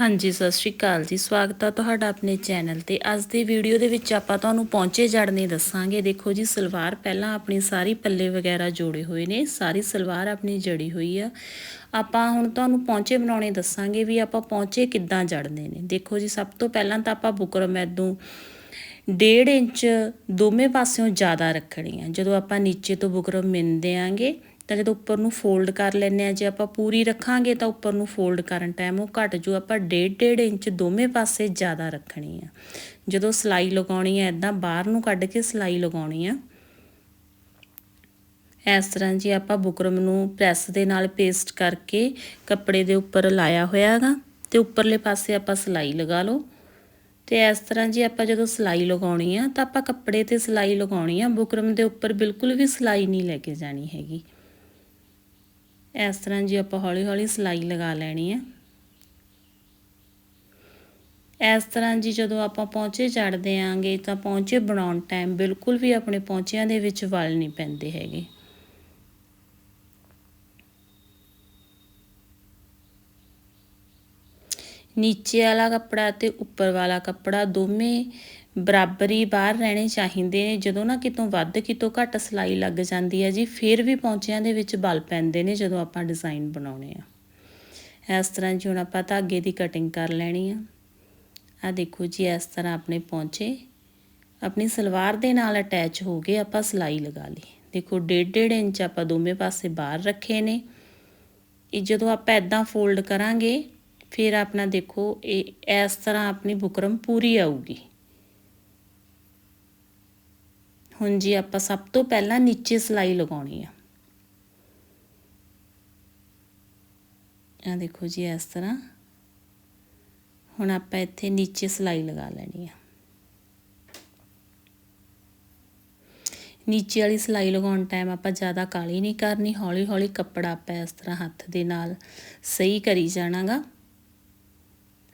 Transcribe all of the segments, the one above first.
ਹਾਂਜੀ, ਸਤਿ ਸ਼੍ਰੀ ਅਕਾਲ ਜੀ। ਸਵਾਗਤ ਹੈ ਤੁਹਾਡਾ ਆਪਣੇ ਚੈਨਲ ਤੇ। ਅੱਜ ਦੀ ਵੀਡੀਓ ਦੇ ਵਿੱਚ ਆਪਾਂ ਤੁਹਾਨੂੰ ਪੌਂਚੇ ਜੜਨੇ ਦੱਸਾਂਗੇ। ਦੇਖੋ ਜੀ, ਸਲਵਾਰ ਪਹਿਲਾਂ ਆਪਣੀ ਸਾਰੀ ਪੱਲੇ ਵਗੈਰਾ ਜੋੜੇ ਹੋਏ ਨੇ। ਸਾਰੀ ਸਲਵਾਰ ਆਪਣੀ ਜੜੀ ਹੋਈ ਆ। ਆਪਾਂ ਹੁਣ ਤੁਹਾਨੂੰ ਪੌਂਚੇ ਬਣਾਉਣੇ ਦੱਸਾਂਗੇ ਵੀ ਆਪਾਂ ਪੌਂਚੇ ਕਿੱਦਾਂ ਜੜਨੇ ਨੇ। ਦੇਖੋ ਜੀ, ਸਭ ਤੋਂ ਪਹਿਲਾਂ ਤਾਂ ਆਪਾਂ ਬੁਕਰਮ ਐਦੋਂ 1.5 ਇੰਚ ਦੋਵੇਂ ਪਾਸਿਓਂ ਜ਼ਿਆਦਾ ਰੱਖਣੀ ਆ ਜਦੋਂ ਆਪਾਂ ਨੀਚੇ ਤੋਂ ਬੁਕਰਮ ਮਿੰਦੇ ਆਂਗੇ ਤਾਂ ਜਦੋਂ ਉੱਪਰ ਨੂੰ ਫੋਲਡ ਕਰ ਲੈਂਦੇ ਆ ਜੇ ਆਪਾਂ ਪੂਰੀ ਰੱਖਾਂਗੇ ਤਾਂ ਉੱਪਰ ਨੂੰ ਫੋਲਡ ਕਰਨ ਟਾਈਮ ਉਹ ਘਟ ਜੂ। ਆਪਾਂ 1.5 ਇੰਚ ਦੋਵੇਂ ਪਾਸੇ ਜ਼ਿਆਦਾ ਰੱਖਣੀ ਆ। ਜਦੋਂ ਸਲਾਈ ਲਗਾਉਣੀ ਆ ਇਦਾਂ ਬਾਹਰ ਨੂੰ ਕੱਢ ਕੇ ਸਲਾਈ ਲਗਾਉਣੀ ਆ। ਇਸ ਤਰ੍ਹਾਂ ਜੀ ਆਪਾਂ ਬੁਕਰਮ ਨੂੰ ਪ੍ਰੈਸ ਦੇ ਨਾਲ ਪੇਸਟ ਕਰਕੇ ਕੱਪੜੇ ਦੇ ਉੱਪਰ ਲਾਇਆ ਹੋਇਆ ਹੋਇਆਗਾ ਤੇ ਉੱਪਰਲੇ ਪਾਸੇ ਆਪਾਂ ਸਲਾਈ ਲਗਾ ਲਓ। ਤੇ ਇਸ ਤਰ੍ਹਾਂ ਜੀ ਆਪਾਂ ਜਦੋਂ ਸਲਾਈ ਲਗਾਉਣੀ ਆ, ਤਾਂ ਆਪਾਂ ਕੱਪੜੇ ਤੇ ਸਲਾਈ ਲਗਾਉਣੀ ਆ। ਬੁਕਰਮ ਦੇ ਉੱਪਰ ਬਿਲਕੁਲ ਵੀ ਸਲਾਈ ਨਹੀਂ ਲੈ ਕੇ ਜਾਣੀ ਹੈਗੀ। ਇਸ ਤਰ੍ਹਾਂ ਜੀ ਆਪਾਂ ਹੌਲੀ ਹੌਲੀ ਸਲਾਈ ਲਗਾ ਲੈਣੀ ਹੈ ਇਸ ਤਰ੍ਹਾਂ ਜੀ ਜਦੋਂ ਆਪਾਂ ਪੌਂਚੇ ਚੜਦੇ ਆਂਗੇ ਤਾਂ ਪੌਂਚੇ ਬਣਾਉਣ ਟਾਈਮ ਬਿਲਕੁਲ ਵੀ ਆਪਣੇ ਪੌਂਚਿਆਂ ਦੇ ਵਿੱਚ ਵਲ ਨਹੀਂ ਪੈਂਦੇ ਹੈਗੇ। ਨੀਚੇ ਵਾਲਾ ਕੱਪੜਾ ਤੇ ਉੱਪਰ ਵਾਲਾ ਕੱਪੜਾ ਦੋਵੇਂ ਬਰਾਬਰੀ ਬਾਹਰ ਰਹਿਣੇ ਚਾਹੀਦੇ ਨੇ। ਜਦੋਂ ਨਾ ਕਿਤੋਂ ਵੱਧ, ਕਿਤੋਂ ਘੱਟ ਸਲਾਈ ਲੱਗ ਜਾਂਦੀ ਹੈ ਜੀ, ਫਿਰ ਵੀ ਪੌਂਚਿਆਂ ਦੇ ਵਿੱਚ ਬਲ ਪੈਂਦੇ ਨੇ ਜਦੋਂ ਆਪਾਂ ਡਿਜ਼ਾਈਨ ਬਣਾਉਣੇ ਆ। ਇਸ ਤਰ੍ਹਾਂ ਜੀ ਹੁਣ ਆਪਾਂ ਧਾਗੇ ਦੀ ਕਟਿੰਗ ਕਰ ਲੈਣੀ ਆ। ਆ ਦੇਖੋ ਜੀ, ਇਸ ਤਰ੍ਹਾਂ ਆਪਣੇ ਪੌਂਚੇ। ਆਪਣੀ ਸਲਵਾਰ ਦੇ ਨਾਲ ਅਟੈਚ ਹੋ ਗਏ ਆਪਾਂ ਸਲਾਈ ਲਗਾ ਲਈ। ਦੇਖੋ 1.5 ਇੰਚ ਆਪਾਂ ਦੋਵੇਂ ਪਾਸੇ ਬਾਹਰ ਰੱਖੇ ਨੇ। ਇਹ ਜਦੋਂ ਆਪਾਂ ਇਦਾਂ ਫੋਲਡ ਕਰਾਂਗੇ, ਫਿਰ ਆਪਣਾ ਦੇਖੋ, ਇਹ ਇਸ ਤਰ੍ਹਾਂ ਆਪਣੀ ਬੁਕਰਮ ਪੂਰੀ ਆਊਗੀ। ਹੁਣ ਜੀ ਆਪਾਂ ਸਭ ਤੋਂ ਪਹਿਲਾਂ ਨੀਚੇ ਸਲਾਈ ਲਗਾਉਣੀ ਆ। ਆ ਦੇਖੋ ਜੀ ਇਸ ਤਰ੍ਹਾਂ। ਹੁਣ ਆਪਾਂ ਇੱਥੇ ਨੀਚੇ ਸਲਾਈ ਲਗਾ ਲੈਣੀ ਆ। ਨੀਚੇ ਵਾਲੀ ਸਲਾਈ ਲਗਾਉਣ ਟਾਈਮ ਆਪਾਂ ਜ਼ਿਆਦਾ ਕਾਲੀ ਨਹੀਂ ਕਰਨੀ ਹੌਲੀ ਹੌਲੀ ਕੱਪੜਾ ਆਪਾਂ ਇਸ ਤਰ੍ਹਾਂ ਹੱਥ ਦੇ ਨਾਲ ਸਹੀ ਕਰੀ ਜਾਣਾਗਾ।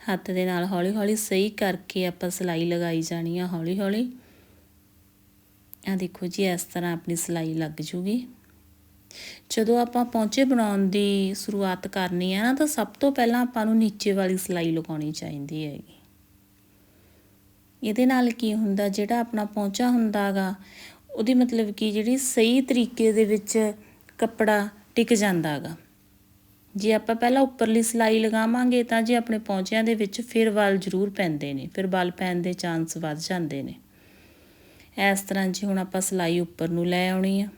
ਹੱਥ ਦੇ ਨਾਲ ਹੌਲੀ ਹੌਲੀ ਸਹੀ ਕਰਕੇ ਆਪਾਂ ਸਲਾਈ ਲਗਾਈ ਜਾਣੀ ਆ ਹੌਲੀ ਹੌਲੀ ਆ ਦੇਖੋ ਜੀ, ਇਸ ਤਰ੍ਹਾਂ ਆਪਣੀ ਸਿਲਾਈ ਲੱਗ ਜੂਗੀ। ਜਦੋਂ ਆਪਾਂ ਪੌਂਚੇ ਬਣਾਉਣ ਦੀ ਸ਼ੁਰੂਆਤ ਕਰਨੀ ਹੈ ਨਾ, ਤਾਂ ਸਭ ਤੋਂ ਪਹਿਲਾਂ ਆਪਾਂ ਨੂੰ ਨੀਚੇ ਵਾਲੀ ਸਿਲਾਈ ਲਗਾਉਣੀ ਚਾਹੀਦੀ ਹੈਗੀ। ਇਹਦੇ ਨਾਲ ਕੀ ਹੁੰਦਾ, ਜਿਹੜਾ ਆਪਣਾ ਪੌਂਚਾ ਹੁੰਦਾਗਾ, ਉਹਦੀ ਮਤਲਬ ਕਿ ਜਿਹੜੀ ਸਹੀ ਤਰੀਕੇ ਦੇ ਵਿੱਚ ਕੱਪੜਾ ਟਿਕ ਜਾਂਦਾਗਾ। ਜੇ ਆਪਾਂ ਪਹਿਲਾਂ ਉੱਪਰਲੀ ਸਿਲਾਈ ਲਗਾਵਾਂਗੇ, ਤਾਂ ਜੇ ਆਪਣੇ ਪੌਂਚਿਆਂ ਦੇ ਵਿੱਚ ਫਿਰ ਵਲ ਜ਼ਰੂਰ ਪੈਂਦੇ ਨੇ, ਫਿਰ ਵਲ ਪੈਣ ਦੇ ਚਾਂਸ ਵੱਧ ਜਾਂਦੇ ਨੇ। ਇਸ ਤਰ੍ਹਾਂ ਜੀ ਹੁਣ ਆਪਾਂ ਸਲਾਈ ਉੱਪਰ ਨੂੰ ਲੈ ਆਉਣੀ ਆ।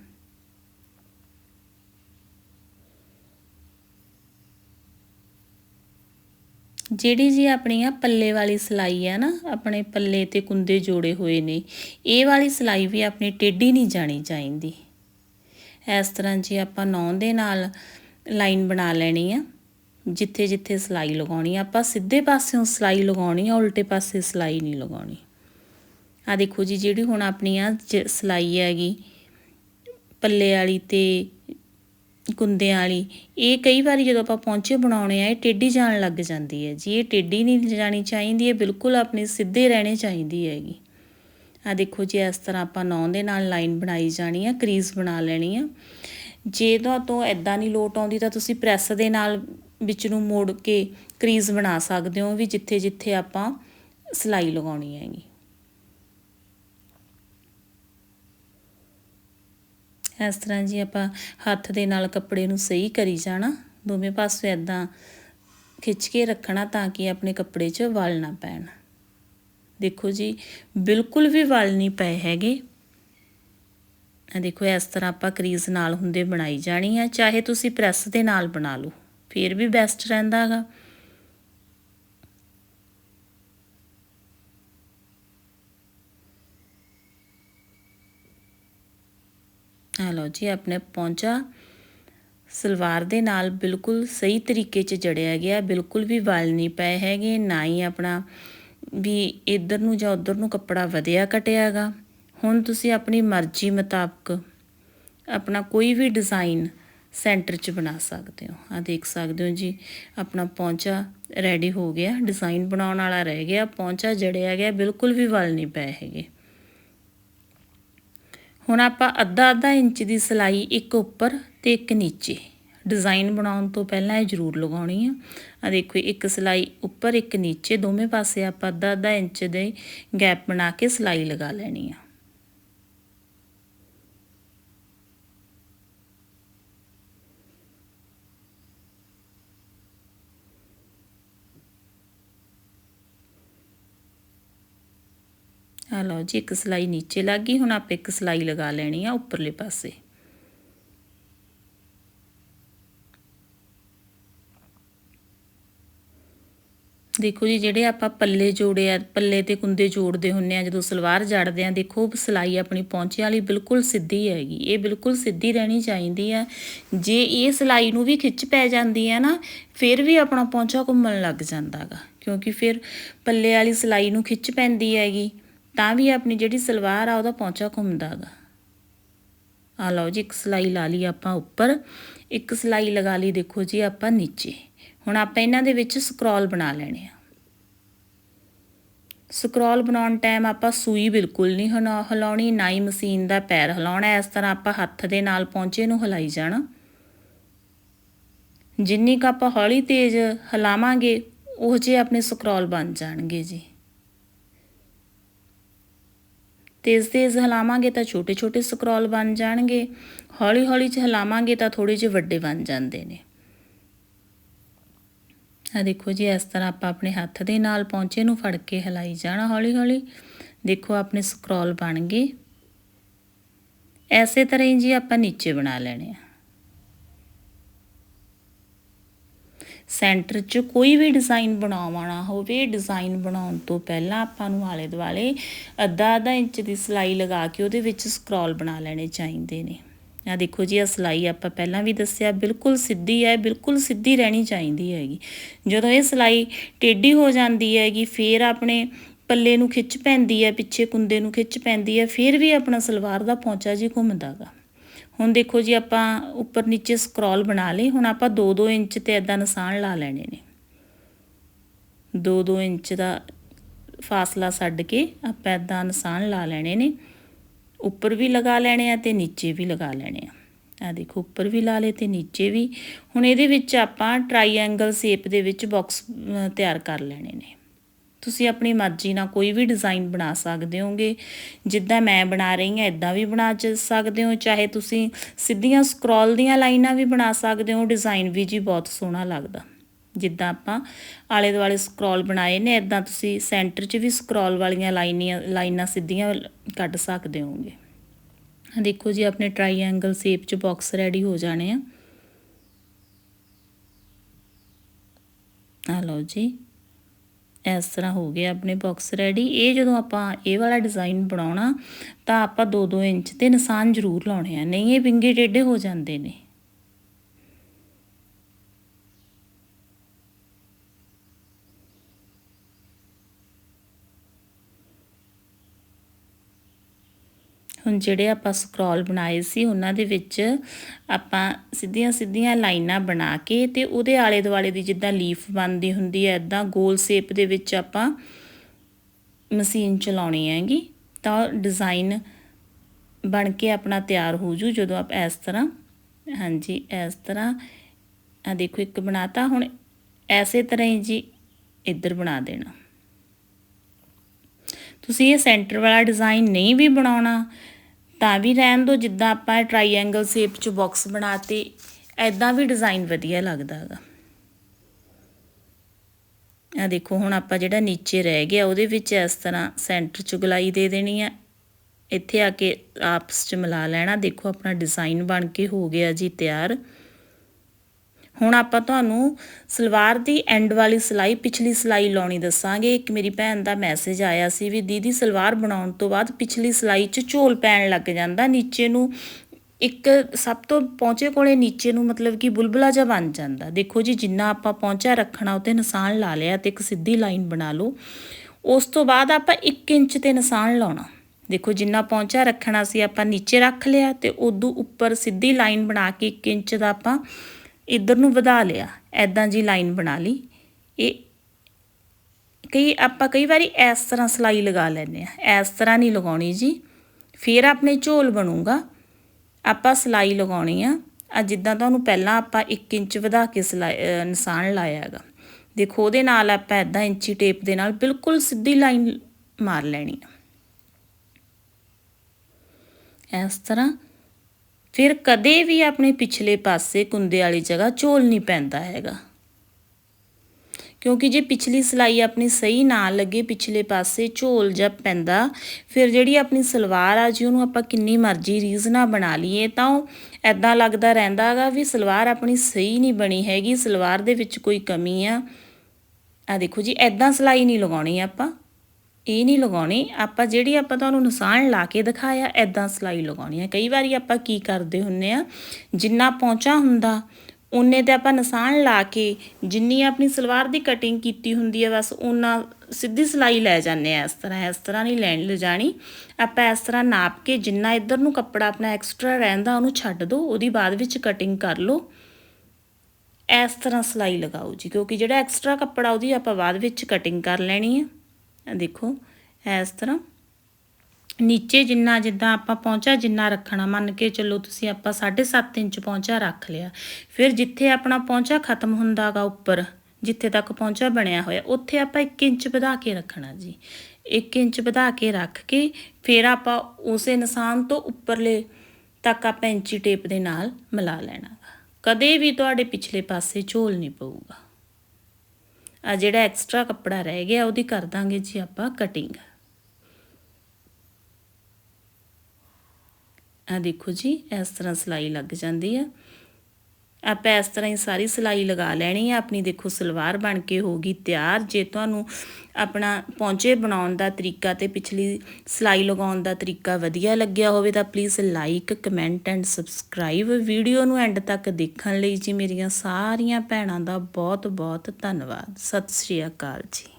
ਜਿਹੜੀ ਜੀ ਆਪਣੀ ਆ ਪੱਲੇ ਵਾਲੀ ਸਲਾਈ ਆ ਨਾ, ਆਪਣੇ ਪੱਲੇ ਤੇ ਕੁੰਦੇ ਜੋੜੇ ਹੋਏ ਨੇ, ਇਹ ਵਾਲੀ ਸਲਾਈ ਵੀ ਆਪਣੀ ਟੇਢੀ ਨਹੀਂ ਜਾਣੀ ਚਾਹੀਦੀ। ਇਸ ਤਰ੍ਹਾਂ ਜੀ ਆਪਾਂ ਨੌਂ ਦੇ ਨਾਲ ਲਾਈਨ ਬਣਾ ਲੈਣੀ ਆ ਜਿੱਥੇ ਜਿੱਥੇ ਸਲਾਈ ਲਗਾਉਣੀ ਆ। ਆਪਾਂ ਸਿੱਧੇ ਪਾਸਿਓਂ ਸਲਾਈ ਲਗਾਉਣੀ ਆ, ਉਲਟੇ ਪਾਸੇ ਸਲਾਈ ਨਹੀਂ ਲਗਾਉਣੀ। ਆ ਦੇਖੋ ਜੀ, ਜਿਹੜੀ ਹੁਣ ਆਪਣੀ ਆ ਸਲਾਈ ਹੈਗੀ, ਪੱਲੇ ਵਾਲੀ ਤੇ ਕੁੰਦਿਆਂ ਵਾਲੀ, ਇਹ ਕਈ ਵਾਰੀ ਜਦੋਂ ਆਪਾਂ ਪੌਂਚੇ ਬਣਾਉਣੇ ਆ, ਇਹ ਟੇਢੀ ਜਾਣ ਲੱਗ ਜਾਂਦੀ ਹੈ ਜੀ। ਇਹ ਟੇਢੀ ਨਹੀਂ ਜਾਣੀ ਚਾਹੀਦੀ ਹੈ ਬਿਲਕੁਲ ਆਪਣੀ ਸਿੱਧੇ ਰਹਿਣੇ ਚਾਹੀਦੀ ਹੈਗੀ। ਆ ਦੇਖੋ ਜੀ, ਇਸ ਤਰ੍ਹਾਂ ਆਪਾਂ ਨੌਂ ਦੇ ਨਾਲ ਲਾਈਨ ਬਣਾਈ ਜਾਣੀ ਆ, ਕਰੀਜ਼ ਬਣਾ ਲੈਣੀ ਆ। ਜੇ ਤੋਂ ਐਦਾਂ ਨਹੀਂ ਲੋਟ ਆਉਂਦੀ ਤਾਂ ਤੁਸੀਂ ਪ੍ਰੈਸ ਦੇ ਨਾਲ ਵਿੱਚ ਨੂੰ ਮੋੜ ਕੇ ਕਰੀਜ਼ ਬਣਾ ਸਕਦੇ ਹੋ ਵੀ ਜਿੱਥੇ ਜਿੱਥੇ ਆਪਾਂ ਸਲਾਈ ਲਗਾਉਣੀ ਹੈਗੀ। ਇਸ ਤਰ੍ਹਾਂ ਜੀ ਆਪਾਂ ਹੱਥ ਦੇ ਨਾਲ ਕੱਪੜੇ ਨੂੰ ਸਹੀ ਕਰੀ ਜਾਣਾ, ਦੋਵੇਂ ਪਾਸੇ ਐਦਾਂ ਖਿੱਚ ਕੇ ਰੱਖਣਾ ਤਾਂ ਕਿ ਆਪਣੇ ਕੱਪੜੇ 'ਚ ਵਲ ਨਾ ਪੈਣ। ਦੇਖੋ ਜੀ, ਬਿਲਕੁਲ ਵੀ ਵਲ ਨਹੀਂ ਪਏ ਹੈਗੇ। ਆ ਦੇਖੋ, ਇਸ ਤਰ੍ਹਾਂ ਆਪਾਂ ਕਰੀਜ਼ ਨਾਲ ਹੁੰਦੇ ਬਣਾਈ ਜਾਣੀ ਆ, ਚਾਹੇ ਤੁਸੀਂ ਪ੍ਰੈਸ ਦੇ ਨਾਲ ਬਣਾ ਲਓ, ਫਿਰ ਵੀ ਬੈਸਟ ਰਹਿੰਦਾਗਾ ਆ ਲਓ ਜੀ, ਆਪਣੇ ਪੌਂਚਾ ਸਲਵਾਰ ਦੇ ਨਾਲ ਬਿਲਕੁਲ ਸਹੀ ਤਰੀਕੇ 'ਚ ਜੜਿਆ ਗਿਆ, ਬਿਲਕੁਲ ਵੀ ਵਲ ਨਹੀਂ ਪਏ ਹੈਗੇ, ਨਾ ਹੀ ਆਪਣਾ ਵੀ ਇੱਧਰ ਨੂੰ ਜਾਂ ਉੱਧਰ ਨੂੰ ਕੱਪੜਾ ਵਧਿਆ ਕਟਿਆਗਾ ਹੁਣ ਤੁਸੀਂ ਆਪਣੀ ਮਰਜ਼ੀ ਮੁਤਾਬਕ ਆਪਣਾ ਕੋਈ ਵੀ ਡਿਜ਼ਾਈਨ ਸੈਂਟਰ 'ਚ ਬਣਾ ਸਕਦੇ ਹੋ। ਆ ਦੇਖ ਸਕਦੇ ਹੋ ਜੀ, ਆਪਣਾ ਪੌਂਚਾ ਰੈਡੀ ਹੋ ਗਿਆ, ਡਿਜ਼ਾਈਨ ਬਣਾਉਣ ਵਾਲਾ ਰਹਿ ਗਿਆ, ਪੌਂਚਾ ਜੜਿਆ ਗਿਆ, ਬਿਲਕੁਲ ਵੀ ਵਲ ਨਹੀਂ ਪਏ ਹੈਗੇ। ਹੁਣ ਆਪਾਂ ਅੱਧਾ ਅੱਧਾ ਇੰਚ ਦੀ ਸਲਾਈ ਇੱਕ ਉੱਪਰ ਤੇ ਇੱਕ ਨੀਚੇ। ਡਿਜ਼ਾਈਨ ਬਣਾਉਣ ਤੋਂ ਪਹਿਲਾਂ ਇਹ ਜ਼ਰੂਰ ਲਗਾਉਣੀ ਆ। ਆ ਦੇਖੋ, ਇੱਕ ਸਿਲਾਈ ਉੱਪਰ, ਇੱਕ ਨੀਚੇ, ਦੋਵੇਂ ਪਾਸੇ ਆਪਾਂ ਅੱਧਾ ਅੱਧਾ ਇੰਚ ਦੇ ਗੈਪ ਬਣਾ ਕੇ ਸਿਲਾਈ ਲਗਾ ਲੈਣੀ ਆ। ਆ ਲਓ ਜੀ, ਇੱਕ ਸਿਲਾਈ ਨੀਚੇ ਲੱਗ ਗਈ, ਹੁਣ ਆਪਾਂ ਇੱਕ ਸਿਲਾਈ ਲਗਾ ਲੈਣੀ ਆ ਉੱਪਰਲੇ ਪਾਸੇ। ਦੇਖੋ ਜੀ, ਜਿਹੜੇ ਆਪਾਂ ਪੱਲੇ ਜੋੜੇ ਆ, ਪੱਲੇ ਤੇ ਕੁੰਦੇ ਜੋੜਦੇ ਹੁੰਨੇ ਆ, ਜਦੋਂ ਸਲਵਾਰ ਜੜਦੇ ਆ, ਦੇਖੋ ਸਿਲਾਈ ਆਪਣੀ ਪੌਂਚੇ ਵਾਲੀ ਬਿਲਕੁਲ ਸਿੱਧੀ ਹੈਗੀ। ਇਹ ਬਿਲਕੁਲ ਸਿੱਧੀ ਰਹਿਣੀ ਚਾਹੀਦੀ ਆ। ਜੇ ਇਹ ਸਿਲਾਈ ਨੂੰ ਵੀ ਖਿੱਚ ਪੈ ਜਾਂਦੀ ਹੈ ਨਾ, ਫਿਰ ਵੀ ਆਪਣਾ ਪੌਂਚਾ ਘੁੰਮਣ ਲੱਗ ਜਾਂਦਾਗਾ ਕਿਉਂਕਿ ਫਿਰ ਪੱਲੇ ਵਾਲੀ ਸਿਲਾਈ ਨੂੰ ਖਿੱਚ ਪੈਂਦੀ ਹੈਗੀ। ਤਾਂ ਵੀ ਆਪਣੀ ਜਿਹੜੀ ਸਲਵਾਰ ਆ, ਉਹਦਾ ਪੌਂਚਾ ਘੁੰਮਦਾਗਾ ਆ ਲਓ ਜੀ, ਇੱਕ ਸਿਲਾਈ ਲਾ ਲਈ ਆਪਾਂ ਉੱਪਰ, ਇੱਕ ਸਿਲਾਈ ਲਗਾ ਲਈ ਦੇਖੋ ਜੀ ਆਪਾਂ ਨੀਚੇ। ਹੁਣ ਆਪਾਂ ਇਹਨਾਂ ਦੇ ਵਿੱਚ ਸਕਰੋਲ ਬਣਾ ਲੈਣੇ ਆ। ਸਕਰੋਲ ਬਣਾਉਣ ਟਾਈਮ ਆਪਾਂ ਸੂਈ ਬਿਲਕੁਲ ਨਹੀਂ ਹਿਲਾਉਣੀ, ਨਾ ਹੀ ਮਸ਼ੀਨ ਦਾ ਪੈਰ ਹਿਲਾਉਣਾ, ਇਸ ਤਰ੍ਹਾਂ ਆਪਾਂ ਹੱਥ ਦੇ ਨਾਲ ਪਹੁੰਚੇ ਨੂੰ ਹਿਲਾਈ ਜਾਣਾ। ਜਿੰਨੀ ਕ ਆਪਾਂ ਹੌਲੀ ਤੇਜ਼ ਹਿਲਾਵਾਂਗੇ, ਉਹ ਜੇ ਆਪਣੇ ਸਕਰੋਲ ਬਣ ਜਾਣਗੇ ਜੀ। ਤੇਜ਼ ਤੇਜ਼ ਹਿਲਾਵਾਂਗੇ ਤਾਂ ਛੋਟੇ ਛੋਟੇ ਸਕਰੋਲ ਬਣ ਜਾਣਗੇ। ਹੌਲੀ ਹੌਲੀ ਚ ਹਿਲਾਵਾਂਗੇ ਤਾਂ ਥੋੜੇ ਜਿਹੇ ਵੱਡੇ ਬਣ ਜਾਂਦੇ ਨੇ। ਆ ਦੇਖੋ ਜੀ, ਇਸ ਤਰ੍ਹਾਂ ਆਪਾਂ ਆਪਣੇ ਹੱਥ ਦੇ ਨਾਲ ਪੌਂਚੇ ਨੂੰ ਫੜ ਕੇ ਹਿਲਾਈ ਜਾਣਾ ਹੌਲੀ ਹੌਲੀ। ਦੇਖੋ ਆਪਣੇ ਸਕਰੋਲ ਬਣ ਗਏ। ਐਸੇ ਤਰ੍ਹਾਂ ਹੀ ਜੀ ਆਪਾਂ ਨੀਚੇ ਬਣਾ ਲੈਣੇ ਆ। ਸੈਂਟਰ 'ਚ ਕੋਈ ਵੀ ਡਿਜ਼ਾਈਨ ਬਣਾਉਣਾ ਹੋਵੇ, ਡਿਜ਼ਾਈਨ ਬਣਾਉਣ ਤੋਂ ਪਹਿਲਾਂ ਆਪਾਂ ਨੂੰ ਆਲੇ ਦੁਆਲੇ ਅੱਧਾ ਅੱਧਾ ਇੰਚ ਦੀ ਸਲਾਈ ਲਗਾ ਕੇ ਉਹਦੇ ਵਿੱਚ ਸਕਰੋਲ ਬਣਾ ਲੈਣੇ ਚਾਹੀਦੇ ਨੇ। ਆ ਦੇਖੋ ਜੀ ਆ ਸਲਾਈ ਆਪਾਂ ਪਹਿਲਾਂ ਵੀ ਦੱਸਿਆ, ਬਿਲਕੁਲ ਸਿੱਧੀ ਹੈ, ਬਿਲਕੁਲ ਸਿੱਧੀ ਰਹਿਣੀ ਚਾਹੀਦੀ ਹੈਗੀ। ਜਦੋਂ ਇਹ ਸਲਾਈ ਟੇਢੀ ਹੋ ਜਾਂਦੀ ਹੈਗੀ, ਫੇਰ ਆਪਣੇ ਪੱਲੇ ਨੂੰ ਖਿੱਚ ਪੈਂਦੀ ਹੈ, ਪਿੱਛੇ ਕੁੰਦੇ ਨੂੰ ਖਿੱਚ ਪੈਂਦੀ ਹੈ, ਫਿਰ ਵੀ ਆਪਣਾ ਸਲਵਾਰ ਦਾ ਪੌਂਚਾ ਜੀ ਘੁੰਮਦਾਗਾ। ਹੁਣ ਦੇਖੋ ਜੀ ਆਪਾਂ ਉੱਪਰ ਨੀਚੇ ਸਕਰੋਲ ਬਣਾ ਲਈ, ਹੁਣ ਆਪਾਂ 2-2 ਇੰਚ ਤੇ ਐਦਾਂ ਨਿਸ਼ਾਨ ਲਾ ਲੈਣੇ ਨੇ। 2-2 ਇੰਚ ਦਾ ਫਾਸਲਾ ਛੱਡ ਕੇ ਆਪਾਂ ਐਦਾਂ ਨਿਸ਼ਾਨ ਲਾ ਲੈਣੇ ਨੇ। ਉੱਪਰ ਵੀ ਲਗਾ ਲੈਣੇ ਆ ਤੇ ਨੀਚੇ ਵੀ ਲਗਾ ਲੈਣੇ ਆ। ਆ ਦੇਖੋ, ਉੱਪਰ ਵੀ ਲਾ ਲੇ ਤੇ ਨੀਚੇ ਵੀ। ਹੁਣ ਇਹਦੇ ਵਿੱਚ ਆਪਾਂ ਟ੍ਰਾਈਐਂਗਲ ਸ਼ੇਪ ਦੇ ਵਿੱਚ ਬਾਕਸ ਤਿਆਰ ਕਰ ਲੈਣੇ ਨੇ। ਤੁਸੀਂ ਆਪਣੀ ਮਰਜ਼ੀ ਨਾਲ ਕੋਈ ਵੀ ਡਿਜ਼ਾਈਨ ਬਣਾ ਸਕਦੇ ਹੋਗੇ। ਜਿੱਦਾਂ ਮੈਂ ਬਣਾ ਰਹੀ ਹਾਂ ਇਦਾਂ ਵੀ ਬਣਾ ਸਕਦੇ ਹੋ। ਚਾਹੇ ਤੁਸੀਂ ਸਿੱਧੀਆਂ ਸਕਰੋਲ ਦੀਆਂ ਲਾਈਨਾਂ ਵੀ ਬਣਾ ਸਕਦੇ ਹੋ। ਡਿਜ਼ਾਈਨ ਵੀ ਜੀ ਬਹੁਤ ਸੋਹਣਾ ਲੱਗਦਾ। ਜਿੱਦਾਂ ਆਪਾਂ ਆਲੇ ਦੁਆਲੇ ਸਕਰੋਲ ਬਣਾਏ ਨੇ ਇਦਾਂ ਤੁਸੀਂ ਸੈਂਟਰ 'ਚ ਵੀ ਸਕਰੋਲ ਵਾਲੀਆਂ ਲਾਈਨੀਆਂ, ਲਾਈਨਾਂ ਸਿੱਧੀਆਂ ਕੱਢ ਸਕਦੇ ਹੋਗੇ। ਦੇਖੋ ਜੀ, ਆਪਣੇ ਟ੍ਰਾਈਐਂਗਲ ਸ਼ੇਪ 'ਚ ਬਾਕਸ ਰੈਡੀ ਹੋ ਜਾਣੇ ਆ। ਆ ਲਓ ਜੀ। ਇਸ ਤਰ੍ਹਾਂ ਹੋ ਗਿਆ ਆਪਣੇ ਬਾਕਸ ਰੈਡੀ ਇਹ ਜਦੋਂ ਆਪਾਂ ਇਹ ਵਾਲਾ ਡਿਜ਼ਾਈਨ ਬਣਾਉਣਾ ਤਾਂ ਆਪਾਂ 2-2 ਇੰਚ ਤੇ ਨਿਸ਼ਾਨ ਜ਼ਰੂਰ ਲਾਉਣੇ ਆ। ਨਹੀਂ, ਇਹ ਵਿੰਗੇ ਟੇਢੇ ਹੋ ਜਾਂਦੇ ਨੇ। ਹੁਣ ਜਿਹੜੇ ਆਪਾਂ ਸਕਰੋਲ ਬਣਾਏ ਸੀ, ਉਹਨਾਂ ਦੇ ਵਿੱਚ ਆਪਾਂ ਸਿੱਧੀਆਂ ਸਿੱਧੀਆਂ ਲਾਈਨਾਂ ਬਣਾ ਕੇ ਤੇ ਉਹਦੇ ਆਲੇ ਦੁਆਲੇ ਦੀ ਜਿੱਦਾਂ ਲੀਫ ਬਣਦੀ ਹੁੰਦੀ ਹੈ ਇਦਾਂ ਗੋਲ ਸ਼ੇਪ ਦੇ ਵਿੱਚ ਆਪਾਂ ਮਸ਼ੀਨ ਚਲਾਉਣੀ ਹੈਗੀ, ਤਾਂ ਡਿਜ਼ਾਈਨ ਬਣ ਕੇ ਆਪਣਾ ਤਿਆਰ ਹੋ ਜੂ ਜਦੋਂ ਆਪ ਇਸ ਤਰ੍ਹਾਂ। ਹਾਂਜੀ, ਇਸ ਤਰ੍ਹਾਂ। ਆ ਦੇਖੋ, ਇੱਕ ਬਣਾਤਾ, ਹੁਣ ਐਸੇ ਤਰ੍ਹਾਂ ਹੀ ਜੀ ਇੱਧਰ ਬਣਾ ਦੇਣਾ। ਤੁਸੀਂ ਇਹ ਸੈਂਟਰ ਵਾਲਾ ਡਿਜ਼ਾਈਨ ਨਹੀਂ ਵੀ ਬਣਾਉਣਾ ਤਾਂ ਵੀ ਰਹਿਣ ਦੋ, ਜਿੱਦਾਂ ਆਪਾਂ ਟ੍ਰਾਈਐਂਗਲ ਸ਼ੇਪ 'ਚ ਬਾਕਸ ਬਣਾਤੇ ਐਦਾਂ ਵੀ ਡਿਜ਼ਾਈਨ ਵਧੀਆ ਲੱਗਦਾ ਹੈਗਾ ਆ ਦੇਖੋ, ਹੁਣ ਆਪਾਂ ਜਿਹੜਾ ਨੀਚੇ ਰਹਿ ਗਿਆ, ਉਹਦੇ ਵਿੱਚ ਇਸ ਤਰ੍ਹਾਂ ਸੈਂਟਰ 'ਚ ਗੁਲਾਈ ਦੇ ਦੇਣੀ ਆ। ਇੱਥੇ ਆ ਕੇ ਆਪਸ 'ਚ ਮਿਲਾ ਲੈਣਾ। ਦੇਖੋ, ਆਪਣਾ ਡਿਜ਼ਾਈਨ ਬਣ ਕੇ ਹੋ ਗਿਆ ਜੀ ਤਿਆਰ। ਹੁਣ ਆਪਾਂ ਤੁਹਾਨੂੰ ਸਲਵਾਰ ਦੀ ਐਂਡ ਵਾਲੀ ਸਿਲਾਈ, ਪਿਛਲੀ ਸਿਲਾਈ ਲਾਉਣੀ ਦੱਸਾਂਗੇ। ਇੱਕ ਮੇਰੀ ਭੈਣ ਦਾ ਮੈਸੇਜ ਆਇਆ ਸੀ ਵੀ ਦੀਦੀ ਸਲਵਾਰ ਬਣਾਉਣ ਤੋਂ ਬਾਅਦ ਪਿਛਲੀ ਸਿਲਾਈ 'ਚ ਝੋਲ ਪੈਣ ਲੱਗ ਜਾਂਦਾ, ਨੀਚੇ ਨੂੰ ਇੱਕ ਸਭ ਤੋਂ ਪਹੁੰਚੇ ਕੋਲੇ ਨੀਚੇ ਨੂੰ ਮਤਲਬ ਕਿ ਬੁਲਬੁਲਾ ਜਿਹਾ ਬਣ ਜਾਂਦਾ। ਦੇਖੋ ਜੀ, ਜਿੰਨਾ ਆਪਾਂ ਪਹੁੰਚਾ ਰੱਖਣਾ ਉਤੇ ਨਿਸ਼ਾਨ ਲਾ ਲਿਆ ਤੇ ਇੱਕ ਸਿੱਧੀ ਲਾਈਨ ਬਣਾ ਲਓ। ਉਸ ਤੋਂ ਬਾਅਦ ਆਪਾਂ 1 ਇੰਚ ਤੇ ਨਿਸ਼ਾਨ ਲਾਉਣਾ। ਦੇਖੋ, ਜਿੰਨਾ ਪਹੁੰਚਾ ਰੱਖਣਾ ਸੀ ਆਪਾਂ ਨੀਚੇ ਰੱਖ ਲਿਆ ਤੇ ਉਦੋਂ ਉੱਪਰ ਸਿੱਧੀ ਲਾਈਨ ਬਣਾ ਕੇ 1 ਇੰਚ ਦਾ ਆਪਾਂ ਇੱਧਰ ਨੂੰ ਵਧਾ ਲਿਆ ਐਦਾਂ ਜੀ ਲਾਈਨ ਬਣਾ ਲਈ। ਇਹ ਕਈ, ਆਪਾਂ ਕਈ ਵਾਰੀ ਇਸ ਤਰ੍ਹਾਂ ਸਲਾਈ ਲਗਾ ਲੈਂਦੇ ਆ ਇਸ ਤਰ੍ਹਾਂ ਨਹੀਂ ਲਗਾਉਣੀ ਜੀ। ਫਿਰ ਆਪਣੇ ਝੋਲ ਬਣੂਗਾ। ਆਪਾਂ ਸਲਾਈ ਲਗਾਉਣੀ ਆ। ਆ ਜਿੱਦਾਂ ਤੁਹਾਨੂੰ ਪਹਿਲਾਂ ਆਪਾਂ 1 ਇੰਚ ਵਧਾ ਕੇ ਸਿਲਾਈ ਨਿਸ਼ਾਨ ਲਾਇਆ ਹੈਗਾ। ਦੇਖੋ, ਉਹਦੇ ਨਾਲ ਆਪਾਂ ਇਦਾਂ ਇੰਚੀ ਟੇਪ ਦੇ ਨਾਲ ਬਿਲਕੁਲ ਸਿੱਧੀ ਲਾਈਨ ਮਾਰ ਲੈਣੀ ਆ। ਇਸ ਤਰ੍ਹਾਂ ਫਿਰ ਕਦੇ ਵੀ ਆਪਣੇ ਪਿਛਲੇ ਪਾਸੇ ਕੁੰਦੇ ਵਾਲੀ ਜਗ੍ਹਾ ਝੋਲ ਨਹੀਂ ਪੈਂਦਾ ਹੈਗਾ। ਕਿਉਂਕਿ ਜੇ ਪਿਛਲੀ ਸਲਾਈ ਆਪਣੀ ਸਹੀ ਨਾ ਲੱਗੇ, ਪਿਛਲੇ ਪਾਸੇ ਝੋਲ ਜਾਂ ਪੈਂਦਾ, ਫਿਰ ਜਿਹੜੀ ਆਪਣੀ ਸਲਵਾਰ ਆ ਜੀ, ਉਹਨੂੰ ਆਪਾਂ ਕਿੰਨੀ ਮਰਜ਼ੀ ਰੀਜ਼ ਨਾਲ ਬਣਾ ਲਈਏ, ਤਾਂ ਉਹ ਐਦਾਂ ਲੱਗਦਾ ਰਹਿੰਦਾ ਹੈਗਾ ਵੀ ਸਲਵਾਰ ਆਪਣੀ ਸਹੀ ਨਹੀਂ ਬਣੀ ਹੈਗੀ, ਸਲਵਾਰ ਦੇ ਵਿੱਚ ਕੋਈ ਕਮੀ ਆ। ਆ ਦੇਖੋ ਜੀ ਐਦਾਂ ਸਲਾਈ ਨਹੀਂ ਲਗਾਉਣੀ ਆਪਾਂ। ਇਹ ਨਹੀਂ ਲਗਾਉਣੀ। ਆਪਾਂ ਜਿਹੜੀ ਆਪਾਂ ਤੁਹਾਨੂੰ ਨਿਸ਼ਾਨ ਲਾ ਕੇ ਦਿਖਾਇਆ ਐਦਾਂ ਸਲਾਈ ਲਗਾਉਣੀ ਹੈ ਕਈ ਵਾਰੀ ਆਪਾਂ ਕੀ ਕਰਦੇ ਹੁੰਨੇ ਆ, ਜਿੰਨਾ ਪਹੁੰਚਾ ਹੁੰਦਾ, ਉਹਨੇ ਤੇ ਆਪਾਂ ਨਿਸ਼ਾਨ ਲਾ ਕੇ ਜਿੰਨੀ ਆਪਣੀ ਸਲਵਾਰ ਦੀ ਕਟਿੰਗ ਕੀਤੀ ਹੁੰਦੀ ਹੈ ਬਸ ਉਹਨਾਂ ਸਿੱਧੀ ਸਲਾਈ ਲੈ ਜਾਂਦੇ ਆ। ਇਸ ਤਰ੍ਹਾਂ ਇਸ ਤਰ੍ਹਾਂ ਨਹੀਂ ਲੈਣ ਲਿਜਾਣੀ। ਆਪਾਂ ਇਸ ਤਰ੍ਹਾਂ ਨਾਪ ਕੇ ਜਿੰਨਾ ਇੱਧਰ ਨੂੰ ਕੱਪੜਾ ਆਪਣਾ ਐਕਸਟਰਾ ਰਹਿੰਦਾ, ਉਹਨੂੰ ਛੱਡ ਦਿਓ ਉਹਦੀ ਬਾਅਦ ਵਿੱਚ ਕਟਿੰਗ ਕਰ ਲਓ। ਇਸ ਤਰ੍ਹਾਂ ਸਲਾਈ ਲਗਾਓ ਜੀ, ਕਿਉਂਕਿ ਜਿਹੜਾ ਐਕਸਟਰਾ ਕੱਪੜਾ ਉਹਦੀ ਆਪਾਂ ਬਾਅਦ ਵਿੱਚ ਕਟਿੰਗ ਕਰ ਲੈਣੀ ਹੈ ਦੇਖੋ, ਇਸ ਤਰ੍ਹਾਂ। ਨੀਚੇ ਜਿੰਨਾ ਜਿੱਦਾਂ ਆਪਾਂ ਪਹੁੰਚਾ, ਜਿੰਨਾ ਰੱਖਣਾ। ਮੰਨ ਕੇ ਚੱਲੋ ਤੁਸੀਂ ਆਪਾਂ 7.5 ਇੰਚ ਪਹੁੰਚਾ ਰੱਖ ਲਿਆ। ਫਿਰ ਜਿੱਥੇ ਆਪਣਾ ਪਹੁੰਚਾ ਖਤਮ ਹੁੰਦਾਗਾ ਉੱਪਰ, ਜਿੱਥੇ ਤੱਕ ਪਹੁੰਚਾ ਬਣਿਆ ਹੋਇਆ, ਉੱਥੇ ਆਪਾਂ 1 ਇੰਚ ਵਧਾ ਕੇ ਰੱਖਣਾ ਜੀ। 1 ਇੰਚ ਵਧਾ ਕੇ ਰੱਖ ਕੇ ਫਿਰ ਆਪਾਂ ਉਸੇ ਨਿਸ਼ਾਨ ਤੋਂ ਉੱਪਰਲੇ ਤੱਕ ਆਪਾਂ ਇੰਚੀ ਟੇਪ ਦੇ ਨਾਲ ਮਿਲਾ ਲੈਣਾ ਕਦੇ ਵੀ ਤੁਹਾਡੇ ਪਿਛਲੇ ਪਾਸੇ ਝੋਲ ਨਹੀਂ ਪਊਗਾ। ਆ ਜਿਹੜਾ ਐਕਸਟਰਾ ਕੱਪੜਾ ਰਹਿ ਗਿਆ, ਉਹਦੀ ਕਰ ਦਾਂਗੇ ਜੀ ਆਪਾਂ ਕਟਿੰਗ ਆ ਦੇਖੋ ਜੀ, ਇਸ ਤਰ੍ਹਾਂ ਸਲਾਈ ਲੱਗ ਜਾਂਦੀ ਆ। ਆਪਾਂ ਇਸ ਤਰ੍ਹਾਂ ਹੀ ਸਾਰੀ ਸਿਲਾਈ ਲਗਾ ਲੈਣੀ ਆ, ਆਪਣੀ ਦੇਖੋ ਸਲਵਾਰ ਬਣ ਕੇ ਹੋ ਗਈ ਤਿਆਰ। ਜੇ ਤੁਹਾਨੂੰ ਆਪਣਾ ਪੌਂਚੇ ਬਣਾਉਣ ਦਾ ਤਰੀਕਾ ਤੇ ਪਿਛਲੀ ਸਿਲਾਈ ਲਗਾਉਣ ਦਾ ਤਰੀਕਾ ਵਧੀਆ ਲੱਗਿਆ ਹੋਵੇ ਤਾਂ please like comment and subscribe video ਨੂੰ ਐਂਡ ਤੱਕ ਦੇਖਣ ਲਈ ਜੀ ਮੇਰੀਆਂ ਸਾਰੀਆਂ ਭੈਣਾਂ ਦਾ ਬਹੁਤ ਬਹੁਤ ਧੰਨਵਾਦ। ਸਤਿ ਸ਼੍ਰੀ ਅਕਾਲ ਜੀ।